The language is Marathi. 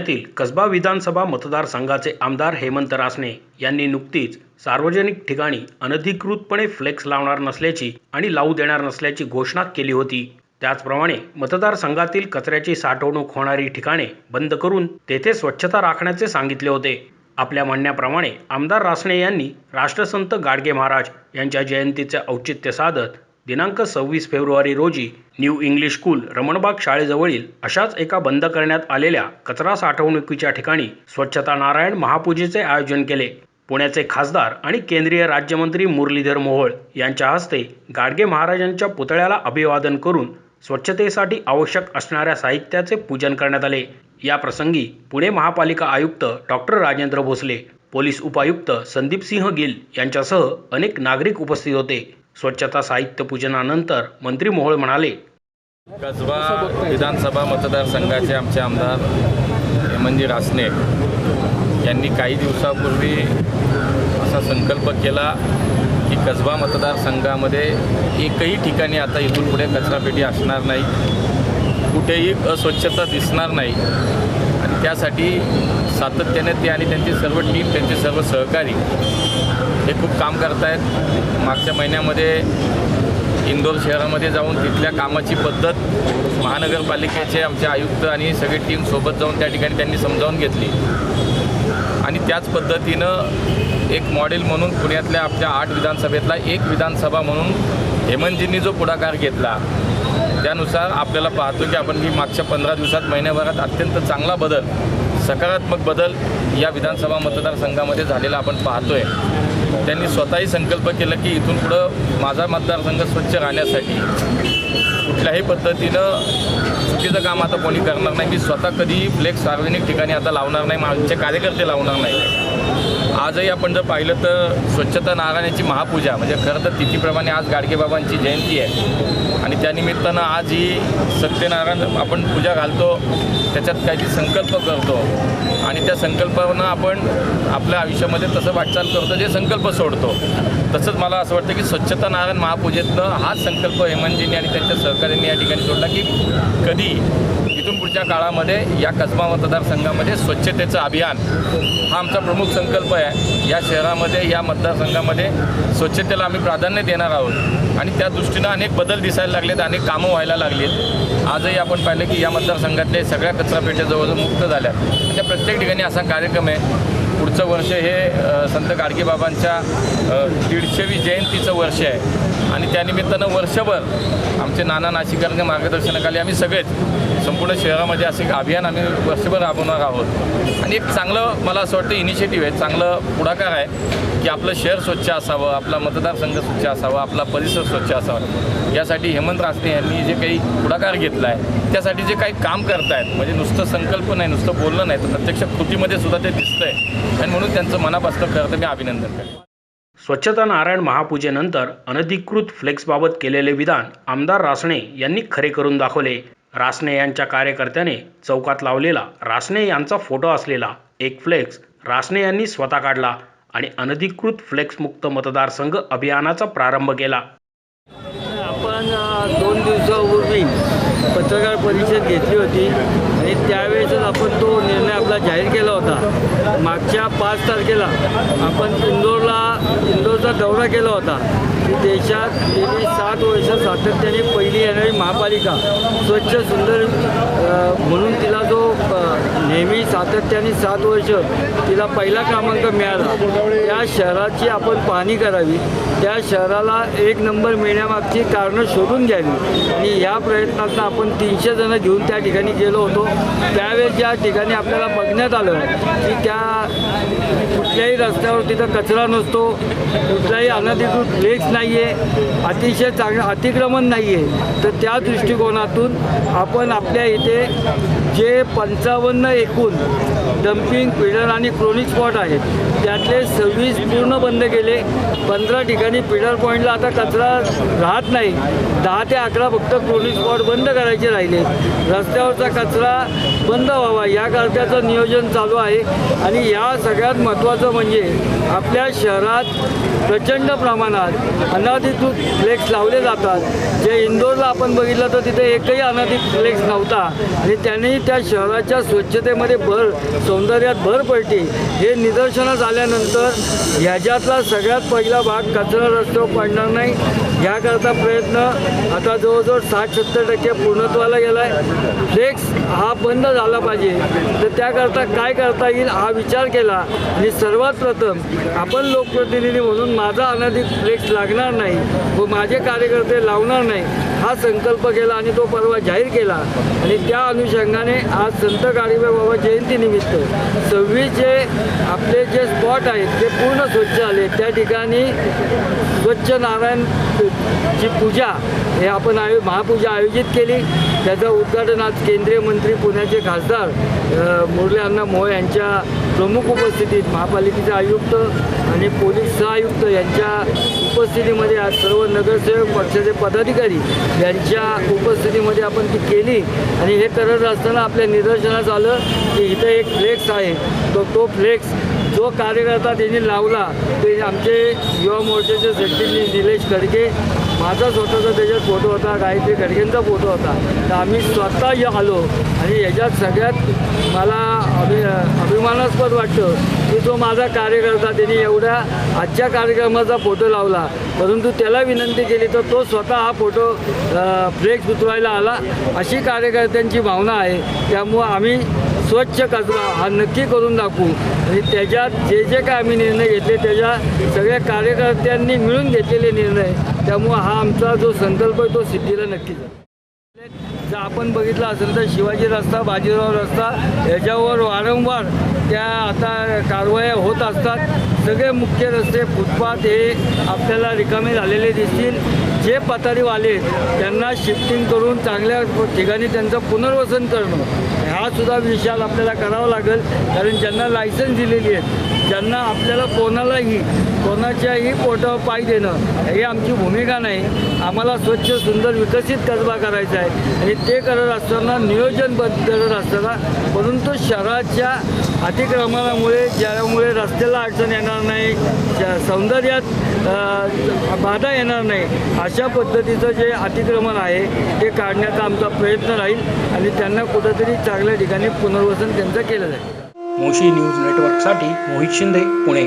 पुण्यातील कसबा विधानसभा मतदारसंघाचे आमदार हेमंत रासने यांनी नुकतीच सार्वजनिक ठिकाणी अनधिकृतपणे फ्लेक्स लावणार नसल्याची आणि लावू देणार नसल्याची घोषणा केली होती. त्याचप्रमाणे मतदारसंघातील कचऱ्याची साठवणूक होणारी ठिकाणे बंद करून तेथे स्वच्छता राखण्याचे सांगितले होते. आपल्या म्हणण्याप्रमाणे आमदार रासने यांनी राष्ट्रसंत गाडगे महाराज यांच्या जयंतीचे औचित्य साधत दिनांक सव्वीस फेब्रुवारी रोजी न्यू इंग्लिश स्कूल रमणबाग शाळेजवळील अशाच एका बंद करण्यात आलेल्या कचरा साठवणुकीच्या ठिकाणी स्वच्छता नारायण महापूजेचे आयोजन केले. पुण्याचे खासदार आणि केंद्रीय राज्यमंत्री मुरलीधर मोहोळ यांच्या हस्ते गाडगे महाराजांच्या पुतळ्याला अभिवादन करून स्वच्छतेसाठी आवश्यक असणाऱ्या साहित्याचे पूजन करण्यात आले. या प्रसंगी पुणे महापालिका आयुक्त डॉक्टर राजेंद्र भोसले पोलीस उपायुक्त संदीप सिंह गिल यांच्यासह अनेक नागरिक उपस्थित होते. स्वच्छता साहित्य पूजनानंतर मंत्री मोहोळ म्हणाले कसबा विधानसभा मतदारसंघाचे आमचे आमदार हेमंजी रासने यांनी काही दिवसापूर्वी असा संकल्प केला की कसबा मतदारसंघामध्ये एकही ठिकाणी आता इथून पुढे कचरापेटी असणार नाही. कुठेही अस्वच्छता दिसणार नाही. आणि त्यासाठी सातत्याने ते आणि त्यांची सर्व टीम त्यांचे सर्व सहकारी हे खूप काम करत आहेत मागच्या महिन्यामध्ये इंदोर शहरामध्ये जाऊन तिथल्या कामाची पद्धत महानगरपालिकेचे आमचे आयुक्त आणि सगळी टीम सोबत जाऊन त्या ठिकाणी त्यांनी समजावून घेतली. आणि त्याच पद्धतीनं एक मॉडेल म्हणून पुण्यातल्या आपल्या आठ विधानसभेतला एक विधानसभा म्हणून हेमंतजींनी जो पुढाकार घेतला त्यानुसार आपल्याला पाहतो की आपण ही मागच्या पंधरा दिवसात महिन्याभरात अत्यंत चांगला बदल सकारात्मक बदल या विधानसभा मतदारसंघामध्ये झालेला आपण पाहतोय. त्यांनी स्वतःही संकल्प केलं की इथून पुढं माझा मतदारसंघ स्वच्छ राहण्यासाठी कुठल्याही पद्धतीनं चुकीचं काम आता कोणी करणार नाही. मी स्वतः कधीही फ्लेक्स सार्वजनिक ठिकाणी आता लावणार नाही. माझे कार्यकर्ते लावणार नाही. आजही आपण जर पाहिलं तर स्वच्छता नारायणाची महापूजा म्हणजे खरं तर तिथीप्रमाणे आज गाडगेबाबांची जयंती आहे. आणि त्यानिमित्तानं आज ही सत्यनारायण आपण पूजा घालतो त्याच्यात काहीतरी संकल्प करतो. आणि त्या संकल्पानं आपण आपल्या आयुष्यामध्ये तसं वाटचाल करतो जे संकल्प सोडतो. तसंच मला असं वाटतं की स्वच्छता नारायण महापूजेतनं हाच संकल्प हेमंतजींनी आणि त्यांच्या सहकार्यांनी या ठिकाणी सोडला की कधी इथून पुढच्या काळामध्ये या कसबा मतदारसंघामध्ये स्वच्छतेचं अभियान हा आमचा प्रमुख संकल्प आहे. या शहरामध्ये या मतदारसंघामध्ये स्वच्छतेला आम्ही प्राधान्य देणार आहोत. आणि त्या दृष्टीनं अनेक बदल दिसायला लागलेत अनेक कामं व्हायला लागलीत. आजही आपण पाहिलं की या मतदारसंघातले सगळ्या कचरापेट्या जवळजवळ मुक्त झाल्या त्या म्हणजे प्रत्येक ठिकाणी असा कार्यक्रम आहे. पुढचं वर्ष हे संत गाडगेबाबांच्या दीडशेवी जयंतीचं वर्ष आहे. आणि त्यानिमित्तानं वर्षभर आमचे नाना नाशिकांच्या मार्गदर्शनाखाली आम्ही सगळेच संपूर्ण शहरामध्ये असे अभियान आम्ही वर्षभर राबवणार आहोत. आणि एक चांगलं मला असं वाटतं इनिशिएटिव्ह आहे. चांगलं पुढाकार आहे की आपलं शहर स्वच्छ असावं आपला मतदारसंघ स्वच्छ असावा आपला परिसर स्वच्छ असावा. यासाठी हेमंत रासने यांनी जे काही पुढाकार घेतला आहे त्यासाठी जे काही काम करतायत म्हणजे नुसतं संकल्प नाही नुसतं बोलणं नाही तर प्रत्यक्ष कृतीमध्ये सुद्धा ते दिसतंय. आणि म्हणून त्यांचं मनापासून खरं तर मी अभिनंदन करतो. स्वच्छता नारायण महापूजेनंतर अनधिकृत फ्लेक्सबाबत केलेले विधान आमदार रासणे यांनी खरे करून दाखवले. रासने यांच्या कार्यकर्त्याने चौकात लावलेला रासने यांचा फोटो असलेला एक फ्लेक्स रासने यांनी स्वतः काढला आणि अनधिकृत फ्लेक्समुक्त मतदारसंघ अभियानाचा प्रारंभ केला. आपण दोन दिवसापूर्वी पत्रकार परिषद घेतली होती आणि त्यावेळेसच आपण तो निर्णय आपला जाहीर केला होता. मागच्या पाच तारखेला आपण इंदोरला इंदोरचा दौरा केला होता. की देशात गेली सात वर्ष सातत्याने पहिली येणारी महापालिका स्वच्छ सुंदर म्हणून तिला जो नेहमी सातत्याने सात वर्ष तिला पहिला क्रमांक मिळाला त्या शहराची आपण पाहणी करावी. त्या शहराला एक नंबर मिळण्यामागची कारणं शोधून घ्यावी. आणि या प्रयत्नातनं आपण तीनशे जणं घेऊन त्या ठिकाणी गेलो होतो. त्यावेळेस ज्या ठिकाणी आपल्याला बघण्यात आलं की त्या कुठल्याही रस्त्यावर तिथं कचरा नसतो कुठलाही अनधिकृत लेक्स नाही आहे अतिशय चांगलं अतिक्रमण नाही आहे तर त्या दृष्टिकोनातून आपण आपल्या इथे जे पंचावन्न एकूण डम्पिंग पिडर आणि क्रोनिक स्पॉट आहेत त्यातले सव्वीस पूर्ण बंद केले. पंधरा ठिकाणी पिडर पॉईंटला आता कचरा राहत नाही. दहा ते अकरा फक्त क्रोनिक स्पॉट बंद करायचे राहिले. रस्त्यावरचा कचरा बंद व्हावा. या करत्याचं नियोजन चालू आहे. आणि या सगळ्यात महत्त्वाचं म्हणजे आपल्या शहरात प्रचंड प्रमाणात अनधिकृत फ्लेक्स लावले जातात. जे इंदोरला आपण बघितलं तर तिथे एकही अनधिकृत फ्लेक्स नव्हता. आणि त्यांनी त्या शहराच्या स्वच्छतेमध्ये भर सौंदर्यात भर पडते हे निदर्शनास आल्यानंतर ह्याच्यातला सगळ्यात पहिला भाग कचरा रस्त्यावर पडणार नाही. याकरता प्रयत्न आता जवळजवळ साठ सत्तर टक्के पूर्णत्वाला गेला आहे फ्लेक्स हा बंद झाला पाहिजे. तर त्याकरता काय करता येईल हा विचार केला. आणि सर्वात प्रथम आपण लोकप्रतिनिधी म्हणून माझा अनधिक फ्लेक्स लागणार नाही व माझे कार्यकर्ते लावणार नाही हा संकल्प केला आणि तो परवा जाहीर केला. आणि त्या अनुषंगाने आज संत गाडीबाई बाबा जयंतीनिमित्त सव्वीस जे आपले जे स्पॉट आहेत ते पूर्ण स्वच्छ आले त्या ठिकाणी स्वच्छ नारायण ची पूजा हे आपण आयो महापूजा आयोजित केली. त्याचं उद्घाटन आज केंद्रीय मंत्री पुण्याचे खासदार अ, मुरली अण्णा यांच्या प्रमुख उपस्थितीत महापालिकेचे आयुक्त आणि पोलीस सहआयुक्त यांच्या उपस्थितीमध्ये आज सर्व नगरसेवक पक्षाचे पदाधिकारी यांच्या उपस्थितीमध्ये आपण ती केली. आणि हे करत असताना आपल्या निदर्शनास आलं की इथं एक फ्लेक्स आहे. तो तो फ्लेक्स जो कार्यकर्ता त्यांनी लावला ते आमचे युवा मोर्चाचे सचिव निलेश खडके माझा स्वतःचा त्याच्यात फोटो होता गायत्री खडकेंचा फोटो होता. तर आम्ही स्वतः य- आलो आणि याच्यात सगळ्यात मला अभि अभिमानास्पद वाटतं की जो माझा कार्यकर्ता त्यांनी एवढ्या आजच्या कार्यक्रमाचा फोटो लावला. परंतु त्याला विनंती केली तर तो स्वतः हा फोटो ब्रेक सुचवायला आला. अशी कार्यकर्त्यांची भावना आहे. त्यामुळं आम्ही स्वच्छ कचरा हा नक्की करून दाखवू. आणि त्याच्यात जे जे काय आम्ही निर्णय घेतले त्याच्या सगळ्या कार्यकर्त्यांनी मिळून घेतलेले निर्णय त्यामुळं हा आमचा जो संकल्प आहे तो सिद्धीला नक्की जर आपण बघितलं असेल तर शिवाजी रस्ता बाजीराव रस्ता याच्यावर वारंवार त्या आता कारवाया होत असतात. सगळे मुख्य रस्ते फुटपाथ हे आपल्याला रिकामे झालेले दिसतील. जे पथारीवाले आहेत, त्यांना शिफ्टिंग करून चांगल्या ठिकाणी त्यांचं पुनर्वसन करणं हा सुद्धा विशाल आपल्याला करावा लागेल. कारण ज्यांना लायसन्स दिलेली आहेत ज्यांना आपल्याला कोणालाही कोणाच्याही पोटावर पाय देणं ही आमची भूमिका नाही. आम्हाला स्वच्छ सुंदर विकसित कसबा करायचा आहे. आणि ते करत असताना नियोजनबद्ध करत असताना परंतु शहराच्या अतिक्रमणामुळे ज्यामुळे रस्त्याला अडचण येणार नाही सौंदर्यात बाधा येणार नाही अशा पद्धतीचं जे अतिक्रमण आहे ते काढण्याचा आमचा प्रयत्न राहील आणि त्यांना कुठंतरी चांगल्या ठिकाणी पुनर्वसन त्यांचं केलं जाईल. मोशी न्यूज नेटवर्कसाठी मोहित शिंदे पुणे.